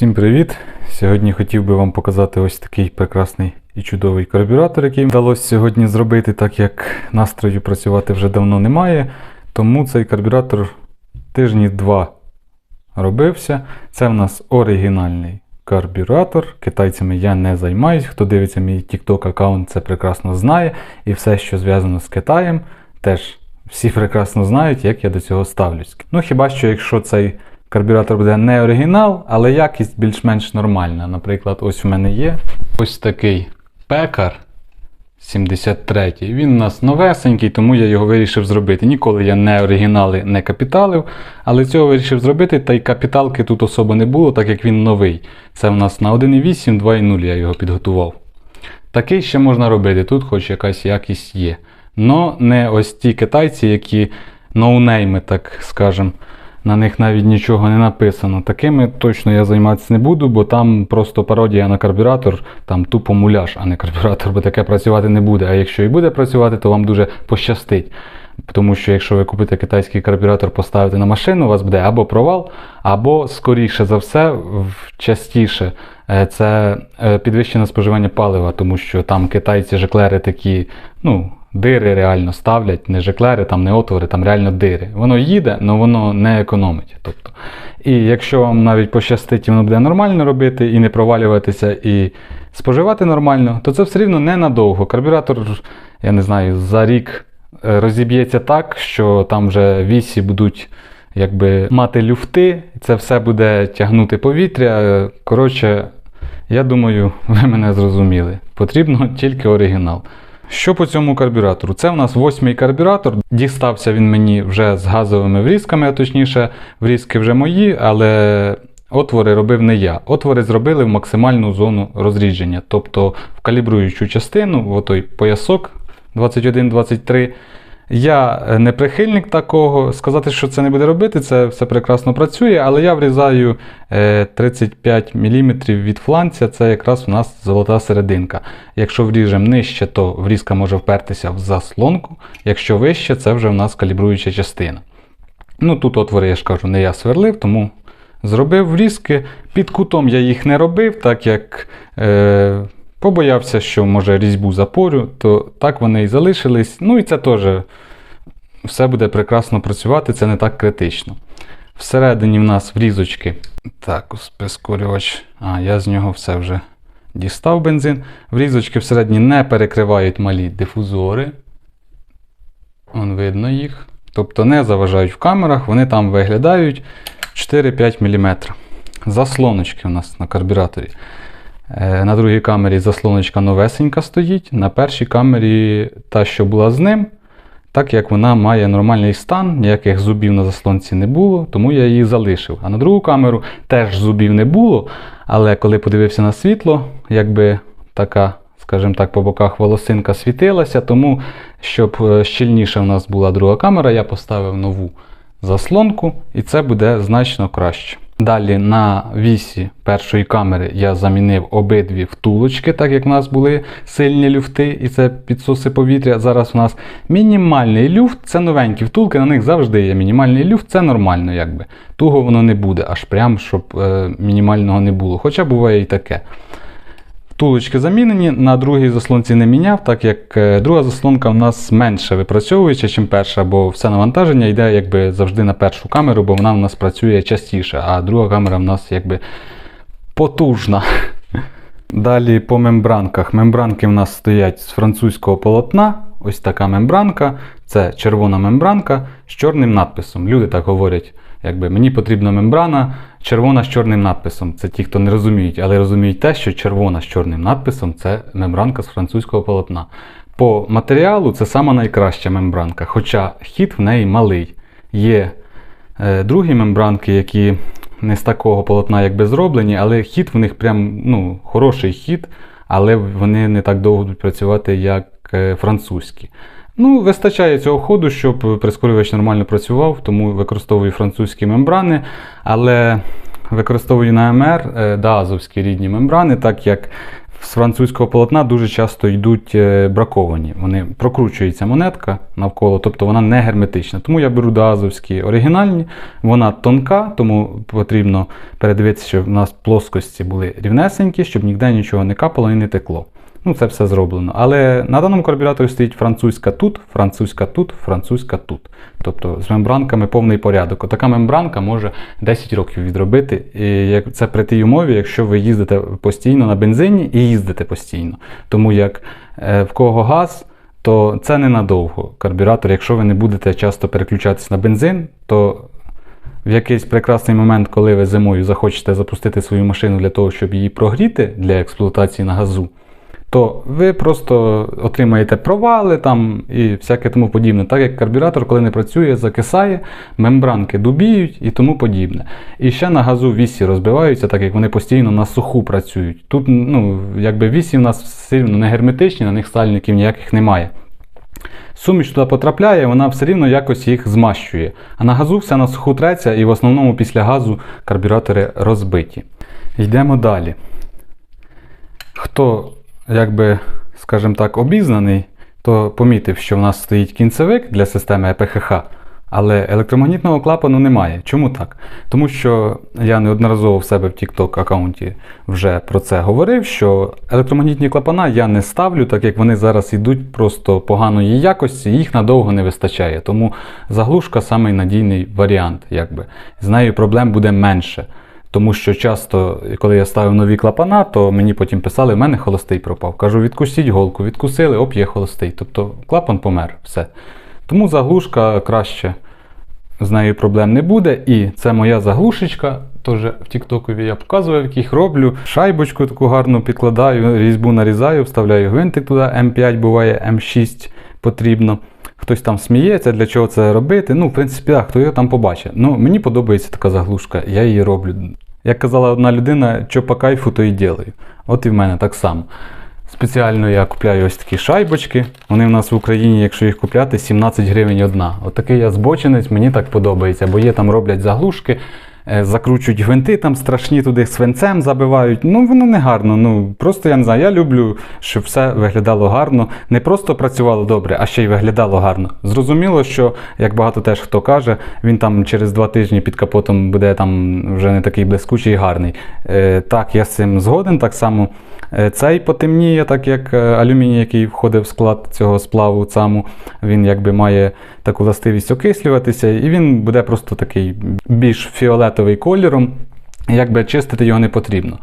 Всім привіт! Сьогодні хотів би вам показати ось такий прекрасний і чудовий карбюратор, який вдалося сьогодні зробити, так як настрою працювати вже давно немає. Тому цей карбюратор тижні два робився. Це в нас оригінальний карбюратор. Китайцями я не займаюсь. Хто дивиться мій TikTok аккаунт, це прекрасно знає. І все, що зв'язано з Китаєм, теж всі прекрасно знають, як я до цього ставлюсь. Ну хіба що, якщо цей карбюратор буде не оригінал, але якість більш-менш нормальна. Наприклад, ось у мене є ось такий пекар 73 Він у нас новесенький, тому я його вирішив зробити. Ніколи я не оригінали не капіталив, але цього вирішив зробити, та й капіталки тут особо не було, так як він новий. Це в нас на 1.8, 2.0 я його підготував. Такий ще можна робити, тут хоч якась якість є. Но не ось ті китайці, які ноунейми, так скажем, на них навіть нічого не написано. Такими точно я займатися не буду, бо там просто пародія на карбюратор, там тупо муляж, а не карбюратор, бо таке працювати не буде. А якщо і буде працювати, то вам дуже пощастить. Тому що якщо ви купите китайський карбюратор, поставите на машину, у вас буде або провал, або, скоріше за все, частіше е, це е, підвищене споживання палива, тому що там китайці жеклери такі, ну, дири реально ставлять, не жеклери, там не отвори, там реально дири. Воно їде, але воно не економить. Тобто. І якщо вам навіть пощастить, і воно буде нормально робити, і не провалюватися, і споживати нормально, то це все рівно ненадовго. Карбюратор, я не знаю, за рік е, розіб'ється так, що там вже вісі будуть якби мати люфти, це все буде тягнути повітря. Е, Коротше, я думаю, ви мене зрозуміли. Потрібно тільки оригінал. Що по цьому карбюратору? Це в нас восьмий карбюратор. Дістався він мені вже з газовими врізками, а точніше, врізки вже мої, але отвори робив не я. Отвори зробили в максимальну зону розрідження, тобто в калібруючу частину, в отой поясок 21-23. Я е, не прихильник такого. Сказати, що це не буде робити, це все прекрасно працює, але я врізаю е, 35 мм від фланця, це якраз у нас золота серединка. Якщо вріжемо нижче, то врізка може впертися в заслонку. Якщо вище, це вже в нас калібруюча частина. Ну тут отвори, я ж кажу, не я сверлив, тому зробив врізки. Під кутом я їх не робив, так як е, побоявся, що може різьбу запорю, то так вони і залишились. Ну і це теж все буде прекрасно працювати, це не так критично. Всередині в нас врізочки. Так, прискорювач. А, я з нього все вже дістав бензин. Врізочки всередині не перекривають малі дифузори. Вон видно їх. Тобто не заважають в камерах, вони там виглядають 4-5 мм. Заслоночки у нас на карбюраторі. Е, На другій камері заслоночка новесенька стоїть. На першій камері та, що була з ним, так як вона має нормальний стан, ніяких зубів на заслонці не було, тому я її залишив. А на другу камеру теж зубів не було, але коли подивився на світло, якби така, скажімо так, по боках волосинка світилася, тому щоб е, щільніша в нас була друга камера, я поставив нову заслонку, і це буде значно краще. Далі на вісі першої камери я замінив обидві втулочки, так як в нас були сильні люфти, і це підсоси повітря. Зараз у нас мінімальний люфт, це новенькі втулки, на них завжди є мінімальний люфт, це нормально, якби. Туго воно не буде, аж прям, щоб е, мінімального не було. Хоча буває і таке. Втулочки замінені, на другій заслонці не міняв, так як е, друга заслонка в нас менше випрацьовуюча, ніж перша, бо все навантаження йде якби завжди на першу камеру, бо вона в нас працює частіше, а друга камера в нас якби потужна. Далі по мембранках. Мембранки в нас стоять з французького полотна. Ось така мембранка. Це червона мембранка з чорним надписом. Люди так говорять, якби мені потрібна мембрана червона з чорним надписом. Це ті, хто не розуміють, але розуміють те, що червона з чорним надписом це мембранка з французького полотна. По матеріалу це сама найкраща мембранка, хоча хід в неї малий. Є е, другі мембранки, які не з такого полотна якби зроблені, але хід в них прям ну, хороший хід, але вони не так довго будуть працювати, як е, французькі. Ну, вистачає цього ходу, щоб прискорювач нормально працював, тому використовую французькі мембрани, але використовую на МР е, даазовські рідні мембрани, так як з французького полотна дуже часто йдуть е, браковані. Вони прокручується монетка навколо, тобто вона не герметична. Тому я беру даазовські оригінальні, вона тонка, тому потрібно передивитися, щоб в нас плоскості були рівнесенькі, щоб ніде нічого не капало і не текло. Ну, це все зроблено. Але на даному карбюраторі стоїть французька тут, французька тут, французька тут. Тобто з мембранками повний порядок. Отака мембранка може 10 років відробити. І це при тій умові, якщо ви їздите постійно на бензині і їздите постійно. Тому як е, в кого газ, то це ненадовго карбюратор. Якщо ви не будете часто переключатись на бензин, то в якийсь прекрасний момент, коли ви зимою захочете запустити свою машину для того, щоб її прогріти для експлуатації на газу, то ви просто отримаєте провали там і всяке тому подібне. Так як карбюратор, коли не працює, закисає, мембранки дубіють і тому подібне. І ще на газу вісі розбиваються, так як вони постійно на суху працюють. Тут, ну, якби вісі в нас все рівно не герметичні, на них сальників ніяких немає. Суміш туди потрапляє, вона все рівно якось їх змащує. А на газу все на суху треться, і в основному після газу карбюратори розбиті. Йдемо далі. Хто, якби, скажімо так, обізнаний, то помітив, що в нас стоїть кінцевик для системи ЕПХХ, але електромагнітного клапану немає. Чому так? Тому що я неодноразово в себе в TikTok аккаунті вже про це говорив, що електромагнітні клапана я не ставлю, так як вони зараз йдуть просто поганої якості, їх надовго не вистачає. Тому заглушка самий надійний варіант. Якби. З нею проблем буде менше. Тому що часто, коли я ставив нові клапана, то мені потім писали, в мене холостий пропав. Кажу, відкусіть голку, відкусили, оп, є холостий. Тобто клапан помер, все. Тому заглушка краще, з нею проблем не буде. І це моя заглушечка. Теж в Тіктокові я показував, як їх роблю. Шайбочку таку гарну підкладаю, різьбу нарізаю, вставляю гвинтик туди, М5 буває, М6 потрібно. Хтось там сміється, для чого це робити. Ну, в принципі, так, хто його там побачить. Ну, мені подобається така заглушка, я її роблю. Як казала одна людина, що по кайфу, то і ділаю. От і в мене так само. Спеціально я купляю ось такі шайбочки. Вони в нас в Україні, якщо їх купляти, 17 гривень одна. Отакий я збочинець, мені так подобається, бо є там роблять заглушки, закручують гвинти, там страшні туди свинцем забивають. Ну воно не гарно. Ну просто я не знаю. Я люблю, щоб все виглядало гарно. Не просто працювало добре, а ще й виглядало гарно. Зрозуміло, що як багато теж хто каже, він там через два тижні під капотом буде там вже не такий блискучий і гарний. Е, так, я з цим згоден так само. Е, Цей потемніє, так як е, алюміній, який входить в склад цього сплаву цаму, він якби має таку властивість окислюватися, і він буде просто такий більш фіолетовий кольором, якби чистити його не потрібно.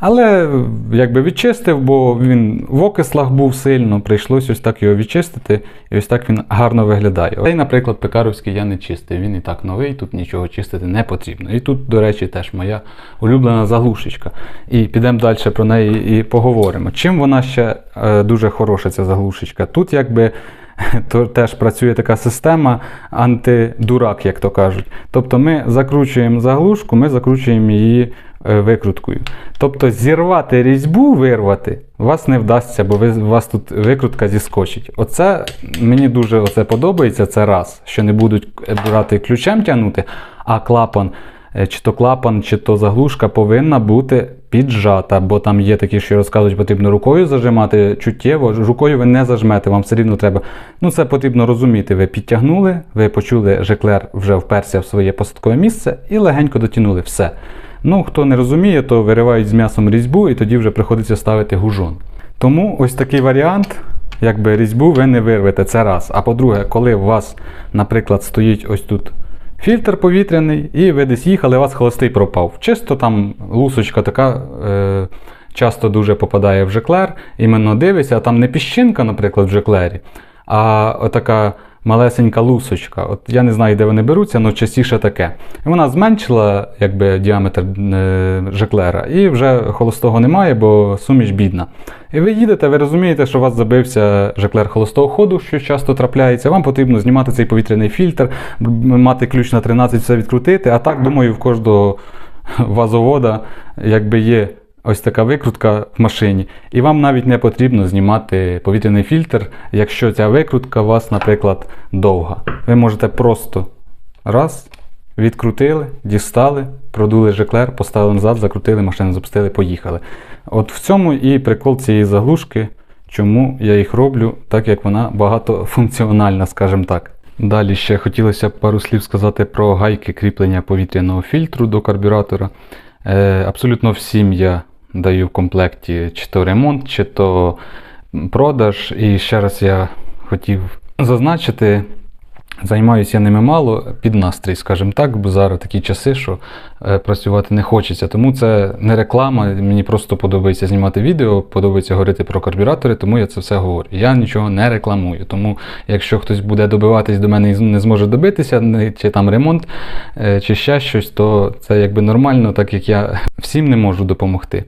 Але якби відчистив, бо він в окислах був сильно, прийшлось ось так його відчистити, і ось так він гарно виглядає. Цей, наприклад, пекаровський я не чистив, він і так новий, тут нічого чистити не потрібно. І тут, до речі, теж моя улюблена заглушечка. І підемо далі про неї і поговоримо. Чим вона ще е, дуже хороша, ця заглушечка? Тут якби. То теж працює така система антидурак, як то кажуть. Тобто ми закручуємо заглушку, ми закручуємо її е, викруткою. Тобто зірвати різьбу, вирвати вас не вдасться, бо ви, вас тут викрутка зіскочить. Оце мені дуже оце подобається. Це раз, що не будуть брати ключем тягнути, а клапан. е, Чи то клапан, чи то заглушка повинна бути піджата, бо там є такі, що розказують, потрібно рукою зажимати чуттєво. Рукою ви не зажмете, вам все рівно треба. Ну, це потрібно розуміти. Ви підтягнули, ви почули, жеклер вже вперся в своє посадкове місце і легенько дотягнули. Все. Ну, хто не розуміє, то виривають з м'ясом різьбу і тоді вже приходиться ставити гужон. Тому ось такий варіант, якби різьбу ви не вирвете, це раз. А по-друге, коли у вас, наприклад, стоїть ось тут фільтр повітряний, і ви десь їхали, у вас холостий пропав. Чисто там лусочка така. Е- Часто дуже попадає в жеклер, іменно дивишся, а там не піщинка, наприклад, в жеклері, а отака малесенька лусочка. От я не знаю, де вони беруться, але частіше таке. І вона зменшила якби, діаметр е, жеклера, і вже холостого немає, бо суміш бідна. І ви їдете, ви розумієте, що у вас забився жеклер холостого ходу, що часто трапляється. Вам потрібно знімати цей повітряний фільтр, мати ключ на 13, все відкрутити. А так, думаю, в кожного вазовода якби є ось така викрутка в машині, і вам навіть не потрібно знімати повітряний фільтр, якщо ця викрутка у вас, наприклад, довга. Ви можете просто раз відкрутили, дістали, продули жеклер, поставили назад, закрутили, машину запустили, поїхали. От в цьому і прикол цієї заглушки, чому я їх роблю, так як вона багатофункціональна, скажімо так. Далі ще хотілося б пару слів сказати про гайки кріплення повітряного фільтру до карбюратора. Е, абсолютно всім я даю в комплекті чи то ремонт, чи то продаж. І ще раз я хотів зазначити, займаюся я ними мало під настрій, скажімо так, бо зараз такі часи, що е, працювати не хочеться. Тому це не реклама, мені просто подобається знімати відео, подобається говорити про карбюратори, тому я це все говорю. Я нічого не рекламую. Тому якщо хтось буде добиватись до мене і не зможе добитися, чи там ремонт, е, чи ще щось, то це якби нормально, так як я всім не можу допомогти.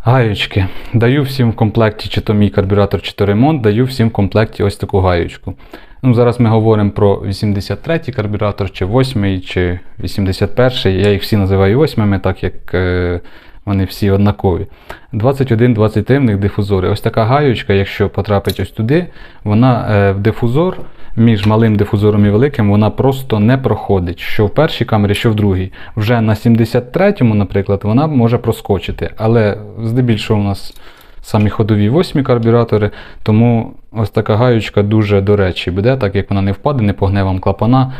Гаючки. Даю всім в комплекті, чи то мій карбюратор, чи то ремонт, даю всім в комплекті ось таку гаючку. Ну, зараз ми говоримо про 83-й карбюратор, чи 8-й, чи 81-й. Я їх всі називаю 8-ми, так як е, вони всі однакові. 21-23 в них дифузори. Ось така гаючка, якщо потрапить ось туди, вона е, в дифузор між малим дифузором і великим вона просто не проходить. Що в першій камері, що в другій. Вже на 73-му, наприклад, вона може проскочити. Але здебільшого у нас самі ходові восьмі карбюратори, тому ось така гаючка дуже до речі буде, так як вона не впаде, не погне вам клапана,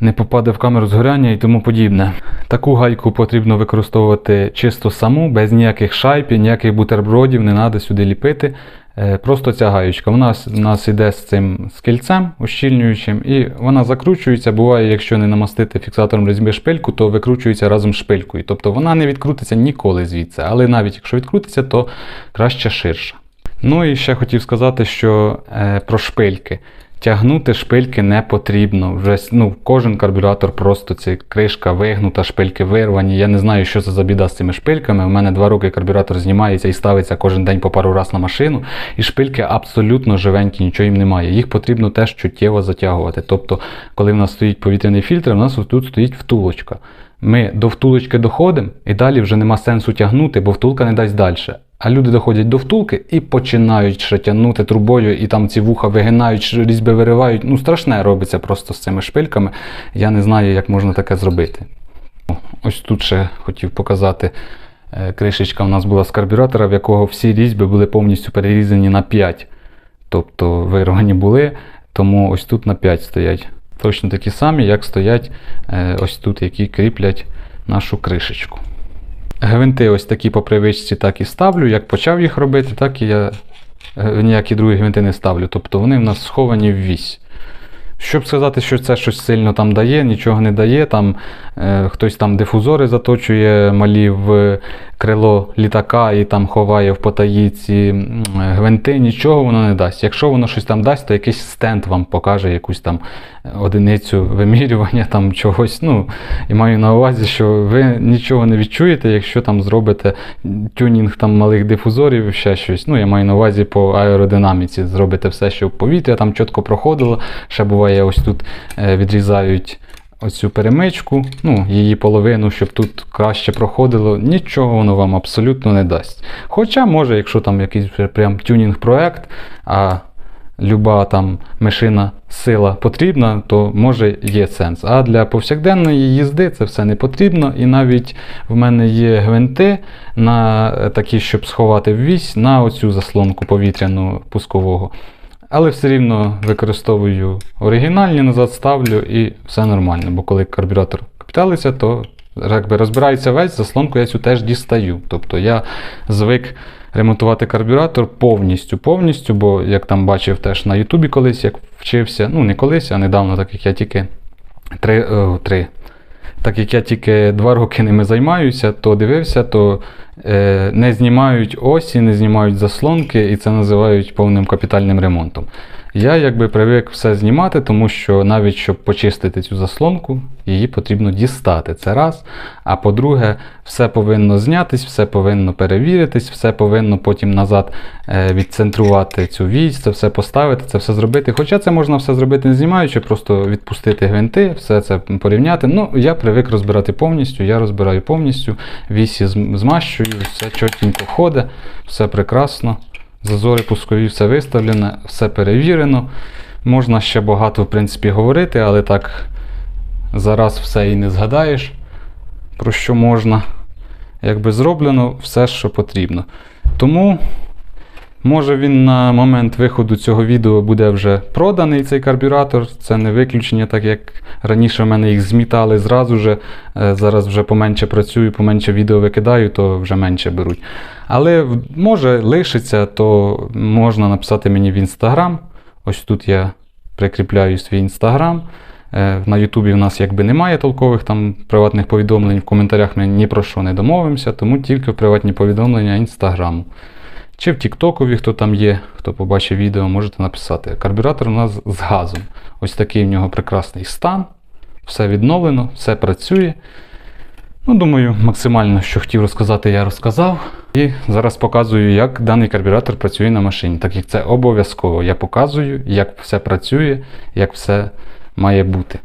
не попаде в камеру згоряння і тому подібне. Таку гайку потрібно використовувати чисто саму, без ніяких шайпів, ніяких бутербродів, не треба сюди ліпити. Е, Просто ця гаючка. Вона у нас йде з цим з кільцем ущільнюючим, і вона закручується. Буває, якщо не намастити фіксатором різьби шпильку, то викручується разом з шпилькою. Тобто вона не відкрутиться ніколи звідси. Але навіть якщо відкрутиться, то краще ширша. Ну і ще хотів сказати, що е, про шпильки. Тягнути шпильки не потрібно. Вже ну, кожен карбюратор просто це кришка вигнута, шпильки вирвані. Я не знаю, що це за біда з цими шпильками. У мене два роки карбюратор знімається і ставиться кожен день по пару раз на машину. І шпильки абсолютно живенькі, нічого їм немає. Їх потрібно теж чуттєво затягувати. Тобто, коли в нас стоїть повітряний фільтр, у нас тут стоїть втулочка. Ми до втулочки доходимо, і далі вже нема сенсу тягнути, бо втулка не дасть далі. А люди доходять до втулки і починають ще тягнути трубою, і там ці вуха вигинають, різьби виривають. Ну, страшне робиться просто з цими шпильками. Я не знаю, як можна таке зробити. Ось тут ще хотів показати. е, Кришечка у нас була з карбюратора, в якого всі різьби були повністю перерізані на 5. Тобто вирвані були, тому ось тут на 5 стоять. Точно такі самі, як стоять е, ось тут, які кріплять нашу кришечку. Гвинти ось такі по привичці так і ставлю. Як почав їх робити, так і я е, ніякі другі гвинти не ставлю. Тобто вони в нас сховані в вісь. Щоб сказати, що це щось сильно там дає, нічого не дає. Там е, хтось там дифузори заточує малі в крило літака і там ховає в потаїці гвинти, нічого воно не дасть. Якщо воно щось там дасть, то якийсь стенд вам покаже якусь там одиницю вимірювання там чогось. Ну, і маю на увазі, що ви нічого не відчуєте, якщо там зробите тюнінг там малих дифузорів, ще щось. Ну, я маю на увазі по аеродинаміці. Зробите все, щоб повітря там чітко проходило. Ще буває, ось тут е, відрізають оцю перемичку, ну, її половину, щоб тут краще проходило. Нічого воно вам абсолютно не дасть. Хоча, може, якщо там якийсь прям тюнінг-проект, а люба там мишина сила потрібна, то може є сенс. А для повсякденної їзди це все не потрібно. І навіть в мене є гвинти на е, такі, щоб сховати в вісь на оцю заслонку повітряну пускового. Але все рівно використовую оригінальні, назад ставлю і все нормально. Бо коли карбюратор капіталиться, то якби розбирається весь, заслонку я цю теж дістаю. Тобто я звик ремонтувати карбюратор повністю, повністю, бо як там бачив теж на Ютубі колись, як вчився, ну не колись, а недавно, так як я тільки три, о, три. Так як я тільки два роки ними займаюся, то дивився, то не знімають осі, не знімають заслонки, і це називають повним капітальним ремонтом. Я якби привик все знімати, тому що навіть щоб почистити цю заслонку, її потрібно дістати. Це раз. А по-друге, все повинно знятись, все повинно перевіритись, все повинно потім назад е, відцентрувати цю вісь, це все поставити, це все зробити. Хоча це можна все зробити не знімаючи, просто відпустити гвинти, все це порівняти. Ну, я привик розбирати повністю, я розбираю повністю, вісі зм- змащую, все чотенько ходить, все прекрасно. Зазори пускові, все виставлене, все перевірено. Можна ще багато, в принципі, говорити, але так зараз все і не згадаєш, про що можна. Якби зроблено все, що потрібно. Тому, може, він на момент виходу цього відео буде вже проданий цей карбюратор. Це не виключення, так як раніше в мене їх змітали зразу же. Е, Зараз вже поменше працюю, поменше відео викидаю, то вже менше беруть. Але може лишиться, то можна написати мені в інстаграм. Ось тут я прикріпляю свій інстаграм. Е, На Ютубі в нас якби немає толкових там приватних повідомлень. В коментарях ми ні про що не домовимося, тому тільки приватні повідомлення інстаграму. Чи в Тіктокові, хто там є, хто побачив відео, можете написати. Карбюратор у нас з газом. Ось такий в нього прекрасний стан. Все відновлено, все працює. Ну, думаю, максимально, що хотів розказати, я розказав. І зараз показую, як даний карбюратор працює на машині, так як це обов'язково. Я показую, як все працює, як все має бути.